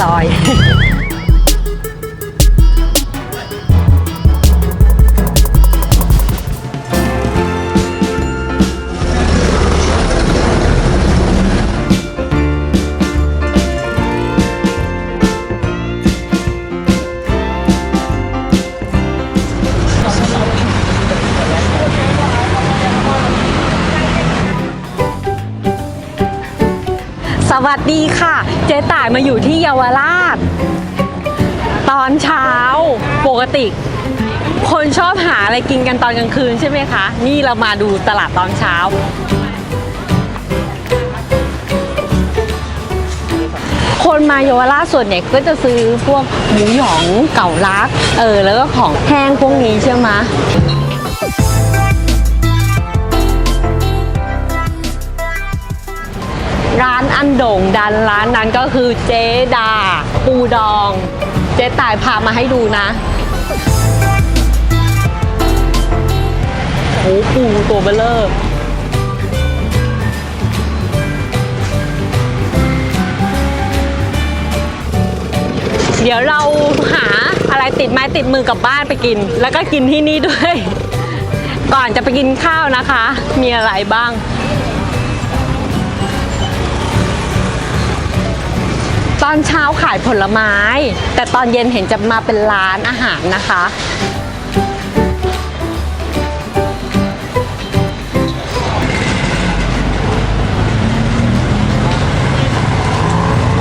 ซอย สวัสดีค่ะ เจ๊ต่ายมาอยู่ที่เยาวราช ตอนเช้าปกติ คนชอบหาอะไรกินกันตอนกลางคืนใช่ไหมคะ นี่เรามาดูตลาดตอนเช้า คนมาเยาวราชส่วนใหญ่ก็จะซื้อพวกหมูหยองเก่าลัก เออ แล้วก็ของแห้งพวกนี้ใช่ไหม ร้านอันโด่งดันร้านนั้นก็คือเจ๊ดา ปูดอง เจ๊ตายพามาให้ดูนะโอ้ปูตัวเบลเลอร์เดี๋ยวเราหาอะไรติดไม้ติดมือกลับบ้านไปกิน แล้วก็กินที่นี่ด้วย ก่อนจะไปกินข้าวนะคะ มีอะไรบ้าง ตอนเช้าขายผลไม้ แต่ตอนเย็นเห็นจะมาเป็นร้านอาหารนะคะ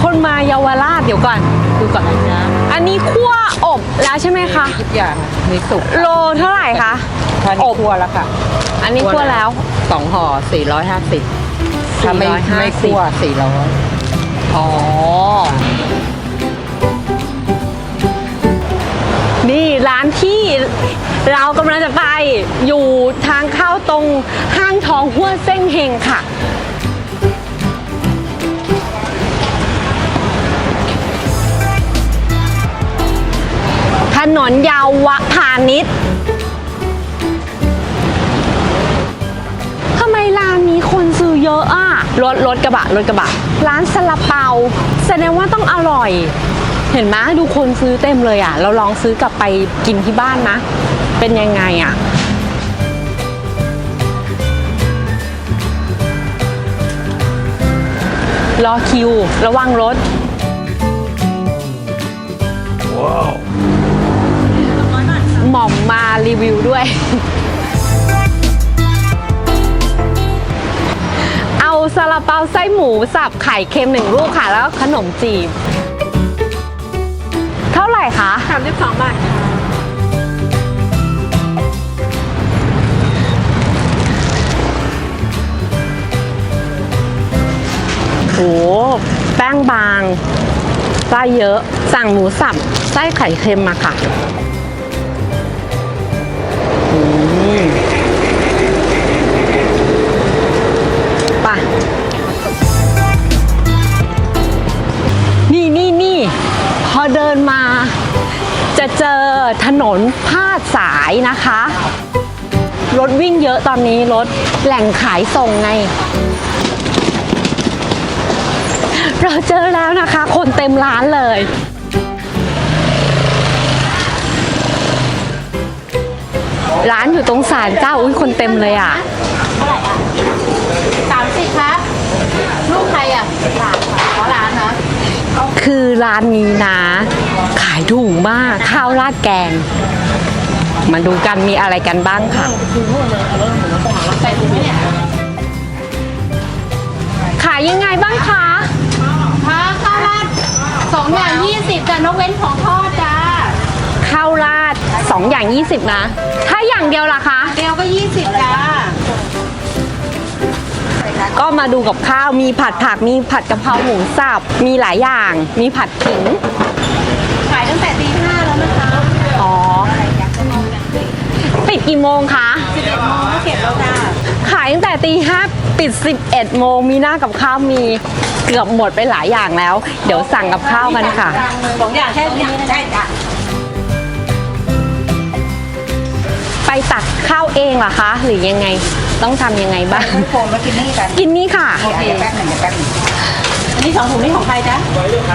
คนมาเยาวราชเดี๋ยวก่อนดูก่อนนะอันนี้คั่วอบแล้วใช่ไหมคะทุกอย่างมีสุกโลเท่าไหร่คะทานครัวแล้วค่ะ อันนี้คั่วแล้ว สองห่อ450 ถ้าไม่450ไม่คั่ว400 อ๋อ นี่ร้านที่เรากำลังจะไปอยู่ทางเข้าตรงห้างทองหัวเส้งเฮงค่ะ ถนนยาวะพาณิชย์ รถรถกระบะรถกระบะ ร้านซาลาเปาแสดงว่าต้องอร่อย เห็นไหมดูคนซื้อเต็มเลยอะ เราลองซื้อกลับไปกินที่บ้านนะ เป็นยังไงอะรอคิว ระวังรถหม่อมมารีวิวด้วย ซาลาเปาไส้หมูสับไข่เค็มหนึ่งลูกค่ะ แล้วก็ขนมจีบ เท่าไหร่คะ 32 บาทโหแป้งบาง ไส้เยอะ สั่งหมูสับ ไส้ไข่เค็มมาค่ะ เดินมา จะเจอถนนพาดสายนะคะ รถวิ่งเยอะตอนนี้รถแหล่งขายส่งไง เราเจอแล้วนะคะ คนเต็มร้านเลย ร้านอยู่ตรงศาลเจ้าอุ้ยคนเต็มเลยอะ สามสิบครับ ลูกใครอะหลานค่ะขอหลานนะ คือ ร้านนี้นะ ขายถูกมากข้าวราดแกง มาดูกันมีอะไรกันบ้างค่ะใส่ถุงไหมเนี่ยขายยังไงบ้างคะค่ะข้าวราดสองอย่างยี่สิบจ้ะนกเว้นของทอดจ้าข้าวราด2อย่าง 20 นะ ถ้าอย่างเดียวล่ะคะ เดียวก็ยี่สิบจ้า ก็มาดูกับข้าวมีผัดผักมีผัดกะเพราหมูสับมีหลายอย่าง มีผัดขิงขายตั้งแต่ตีห้าแล้วนะคะ อ๋อ ปิดกี่โมงคะสิบเอ็ดโมงก็เก็บแล้วจ้าขายตั้งแต่ตีห้าปิด 11 โมงมีหน้ากับข้าวมีเกือบหมดไปหลายอย่างแล้ว เดี๋ยวสั่งกับข้าวกันค่ะ สองอย่างแค่นี้ใช่จ้ะ ไปตักข้าวเองเหรอคะ หรือยังไงต้องทำยังไงบ้าง โฟมมากินนี่กันกินนี่ค่ะเดี๋ยวแป๊บหนึ่งเดี๋ยวแป๊บหนึ่งอันนี้สองถุงนี่ของใครจ๊ะ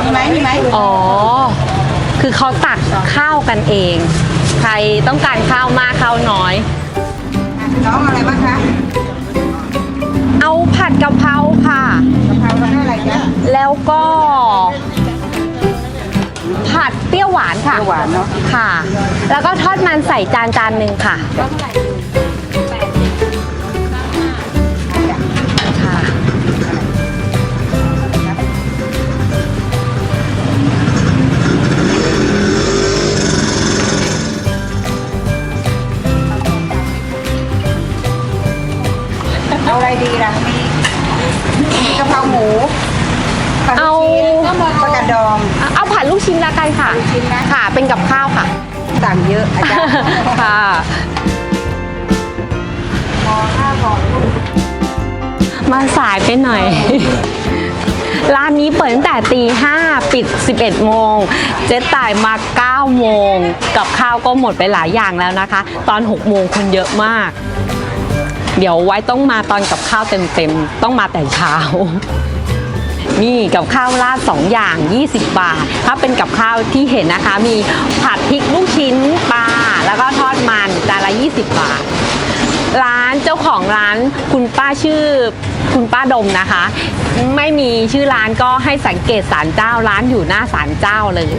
มีไหมมีไหมอ๋อ คือเขาตักข้าวกันเอง ใครต้องการข้าวมากข้าวน้อย น้องอะไรบ้างคะเอาผัดกะเพราค่ะ กะเพราแล้วก็อะไรจ๊ะแล้วก็ผัดเปรี้ ยวหวานค่ะเปรี้ยวหวานเนอะ ค่ะ แล้วก็ทอดมันใส่จานจานหนึ่งค่ะค่ะ ค่ะลูกชิ้นนะ ค่ะ เป็นกับข้าวค่ะ สั่งเยอะอาจารย์ค่ะพอข้าวพอลูกมาสายไปหน่อย ร้านนี้เปิดตั้งแต่ตีห้าปิด 11 โมง เจ๊ต่ายมา 9 โมง กับข้าวก็หมดไปหลายอย่างแล้วนะคะ ตอน 6 โมงคนเยอะมาก เดี๋ยวไว้ต้องมาตอนกับข้าวเต็มๆ ต้องมาแต่เช้า นี่กับข้าวราด2อย่าง 20 บาท ถ้าเป็นกับข้าวที่เห็นนะคะ มีผัดพริกลูกชิ้นปลาแล้วก็ทอดมันจานละ 20 บาท ร้านเจ้าของร้านคุณป้าชื่อคุณป้าดมนะคะ ไม่มีชื่อร้านก็ให้สังเกตศาลเจ้าร้านอยู่หน้าศาลเจ้าเลย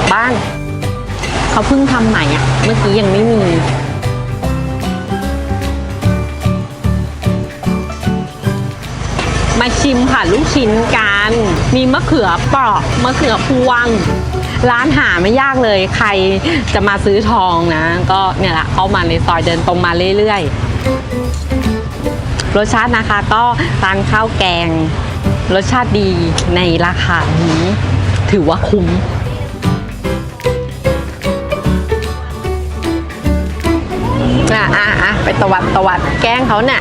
ลับบ้าน เขาเพิ่งทำใหม่อะ เมื่อกี้ยังไม่มี มาชิมผัดลูกชิ้นกัน มีมะเขือเปราะมะเขือพวง ร้านหาไม่ยากเลย ใครจะมาซื้อทองนะ ก็เนี่ยแหละเข้ามาในซอยเดินตรงมาเรื่อยๆ รสชาตินะคะก็ทานข้าวแกง รสชาติดีในราคานี้ ถือว่าคุ้ม อะอะอะไปตวัดตวัดแกล้งเขาเนี่ย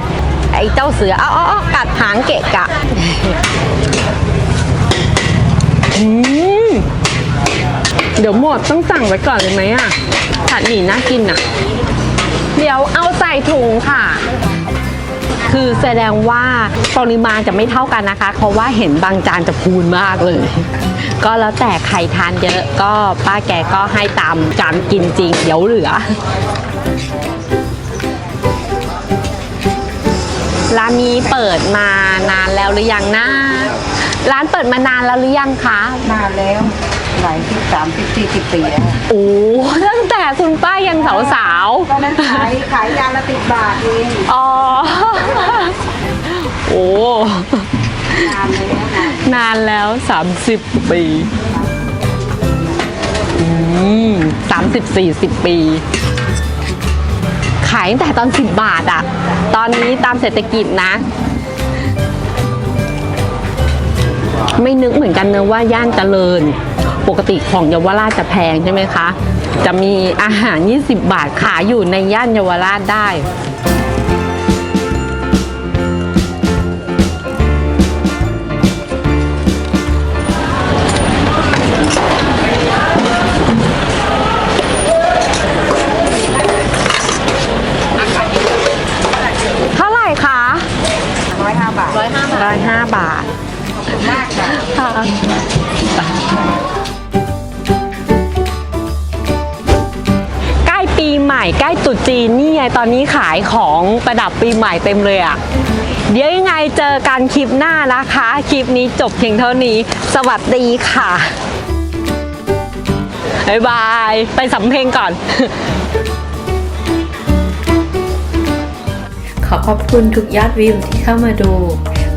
ไอ้เจ้าเสือเอาเอาเอากัดหางเกะกะอืมเดี๋ยวหมดต้องสั่งไว้ก่อนเลยไหมอะผัดหมี่น่ากินอะ เดี๋ยวเอาใส่ถุงค่ะ คือแสดงว่าปริมาณจะไม่เท่ากันนะคะ เพราะว่าเห็นบางจานจะพูนมากเลย ก็แล้วแต่ใครทานเยอะก็ป้าแกก็ให้ตามจานกินจริง เดี๋ยวเหลือ ร้านนี้เปิดมานานแล้วหรือยังนะร้านเปิดมานานแล้วหรือยังคะนานแล้วหลายสิบสามสิบสี่สิบปีแล้วโอ้ตั้งแต่คุณป้ายังสาวตอนนั้นขายขายจานละสิบบาทเองๆอ๋อโอ้นานแล้วนะ นานแล้ว 30 ปีอืมสามสิบสี่สิบปีขายตั้งแต่ตอน 10 บาทอะตอนนี้ตามเศรษฐกิจนะ ไม่นึกเหมือนกันนะว่าย่านเจริญ ปกติของเยาวราชจะแพงใช่ไหมคะ จะมีอาหาร 20 บาทขายอยู่ในย่านเยาวราชได้ ใกล้ปีใหม่ใกล้ตรุษจีนนี่ไงตอนนี้ขายของประดับปีใหม่เต็มเลยอะ่ะ เดี๋ยวยังไงเจอกันคลิปหน้านะคะ คลิปนี้จบเพียงเท่านี้ สวัสดีค่ะบ๊ายบาย ไปสำเพ็งก่อน ขอขอบคุณทุกยอดวิวที่เข้ามาดู